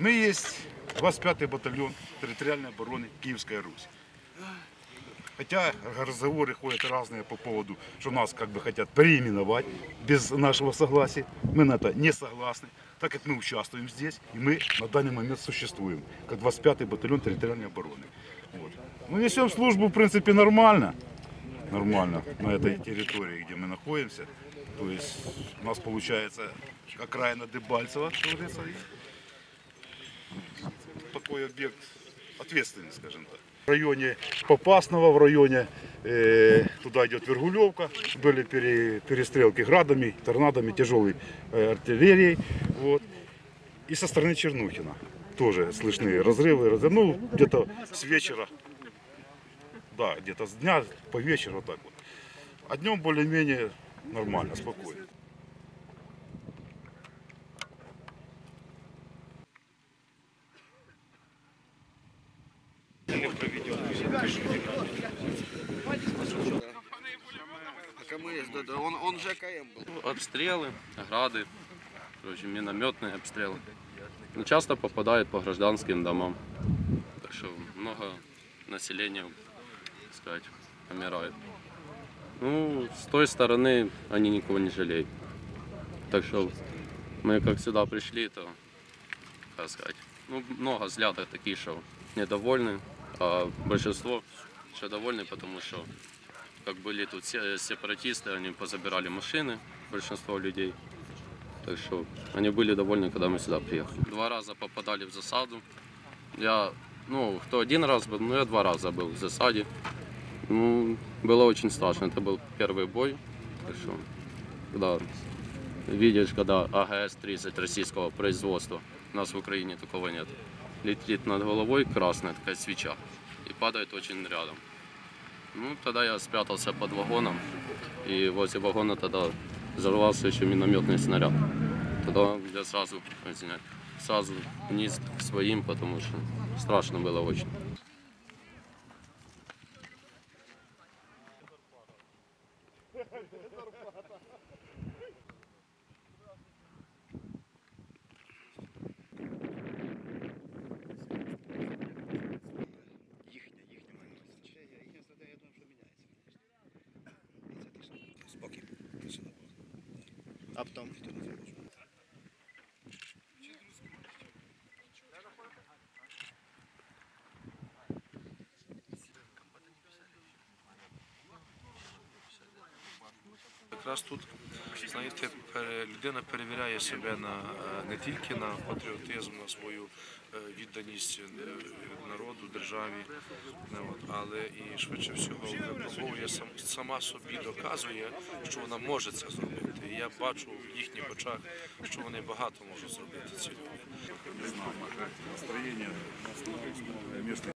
Мы есть 25-й батальон территориальной обороны Киевская Русь. Хотя разговоры ходят разные по поводу, что нас как бы хотят переименовать без нашего согласия. Мы на это не согласны, так как мы участвуем здесь, и мы на данный момент существуем, как 25-й батальон территориальной обороны. Вот. Ну, несем службу, в принципе, нормально. Нормально на этой территории, где мы находимся. То есть у нас получается окраина Дебальцева, что говорится, такой объект ответственный, скажем так. В районе Попасного, в районе, э, туда идет Вергулевка, были пере- перестрелки градами, торнадами, тяжелой э, артиллерией. Вот. И со стороны Чернухина тоже слышны разрывы, разрывы. ну где-то с вечера, да, где-то с дня по вечеру вот так вот. А днем более-менее нормально, спокойно. Да, он, он ЖКМ был. Обстрелы, грады, короче, минометные обстрелы. Ну, часто попадают по гражданским домам. Так что много населения, так сказать, помирает. Ну, с той стороны они никого не жалеют. Так что мы как сюда пришли, то, как сказать, ну, много взглядов такие, что недовольны, а большинство что довольны, потому что как были тут се- сепаратисты, они позабирали машины, большинство людей. Так что они были довольны, когда мы сюда приехали. Два раза попадали в засаду. Я, ну, кто один раз был, ну, я два раза был в засаде. Ну, было очень страшно. Это был первый бой. Так что, когда видишь, когда АГС-30 российского производства, у нас в Украине такого нет, летит над головой красная такая свеча и падает очень рядом. Ну, тогда я спрятался под вагоном, и возле вагона тогда взорвался еще минометный снаряд. Тогда я сразу, извиняюсь, сразу вниз к своим, потому что страшно было очень. Залишив. Якраз тут, знаєте, людина перевіряє себе на е, не тільки на патріотизм, на свою е, відданість е, народу, державі, але і швидше всього випробовує сам, сама собі доказує, що вона може це зробити. І я бачу в їхніх очах, що вони багато можуть зробити ці люди. Настроение местных